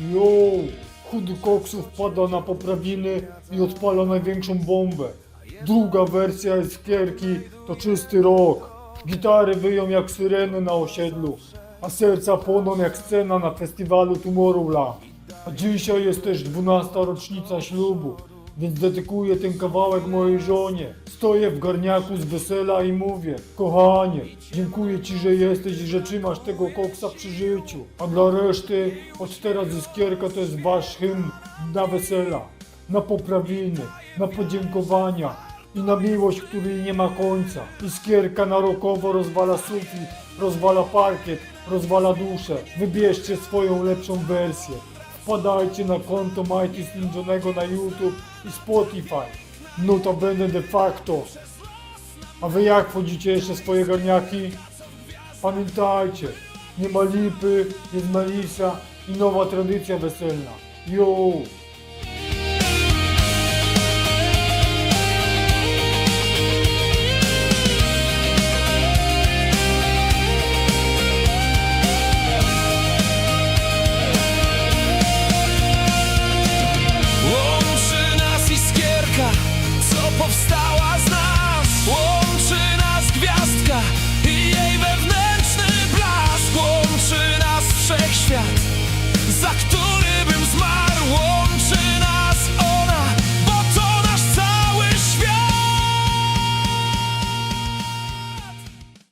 Jo, chudy koksu wpada na poprawiny i odpala największą bombę. Druga wersja Iskierki to czysty rok. Gitary wyją jak syreny na osiedlu, a serca płoną jak scena na festiwalu Tomorrowland. A dzisiaj jest też 12 rocznica ślubu, więc dedykuję ten kawałek mojej żonie. Stoję w garniaku z wesela i mówię, kochanie, dziękuję ci, że jesteś i że trzymasz tego koksa przy życiu. A dla reszty, od teraz Iskierka to jest wasz hymn na wesela, na poprawiny, na podziękowania i na miłość, której nie ma końca. Iskierka na rokowo rozwala sufit, rozwala parkiet, rozwala duszę. Wybierzcie swoją lepszą wersję. Wpadajcie na konto Mighty Slim Johnego na YouTube i Spotify. Notabene de facto. A wy jak wchodzicie jeszcze swoje garniaki? Pamiętajcie, nie ma lipy, jest Melisa i nowa tradycja weselna. Yo!